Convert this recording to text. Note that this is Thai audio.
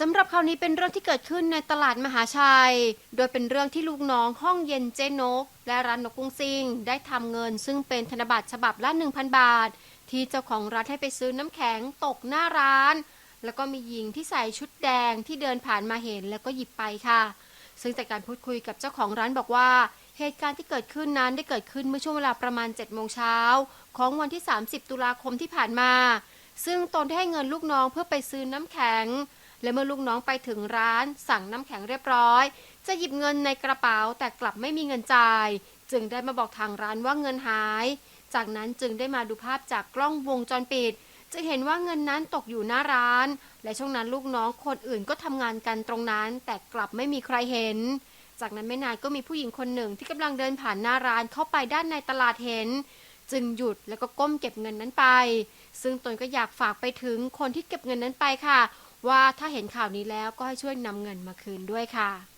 สำหรับคราวนี้เป็นเรื่องที่เกิดขึ้นในตลาดมหาชัย โดยเป็นเรื่องที่ลูกน้องห้องเย็นเจนก และร้านนกกุ้งซิงได้ทำเงิน ซึ่งเป็นธนบัตรฉบับละ 1,000 บาท ที่เจ้าของร้านให้ไปซื้อน้ำแข็งตกหน้าร้าน แล้วก็มีหญิงที่ใส่ชุดแดงที่เดินผ่านมาเห็นแล้วก็หยิบไปค่ะ ซึ่งจากการพูดคุยกับเจ้าของร้านบอกว่า เหตุการณ์ที่เกิดขึ้นนั้นได้เกิดขึ้นเมื่อช่วงเวลาประมาณ7โมงเช้าของวันที่ 30 ตุลาคมที่ผ่านมา ซึ่งตนได้ให้เงินลูกน้องเพื่อไปซื้อน้ำแข็ง และเมื่อลูกน้องไปถึงร้าน สั่งน้ำแข็งเรียบร้อย จะหยิบเงินในกระเป๋าแต่กลับไม่มีเงินจ่าย จึงได้มาบอกทางร้านว่าเงินหาย จากนั้นจึงได้มาดูภาพจากกล้องวงจรปิดจะเห็นว่าเงินนั้นตกอยู่หน้าร้าน และช่วงนั้นลูกน้องคนอื่นก็ทำงานกันตรงนั้น แต่กลับไม่มีใครเห็น จากนั้นไม่นานก็มีผู้หญิงคนหนึ่งที่กำลังเดินผ่านหน้าร้านเข้าไปด้านในตลาดเห็น จึงหยุดแล้วก็ก้มเก็บเงินนั้นไป ซึ่งตนก็อยากฝากไปถึงคนที่เก็บเงินนั้นไปค่ะ ว่าถ้าเห็นข่าวนี้แล้วก็ให้ช่วยนำเงินมาคืนด้วยค่ะ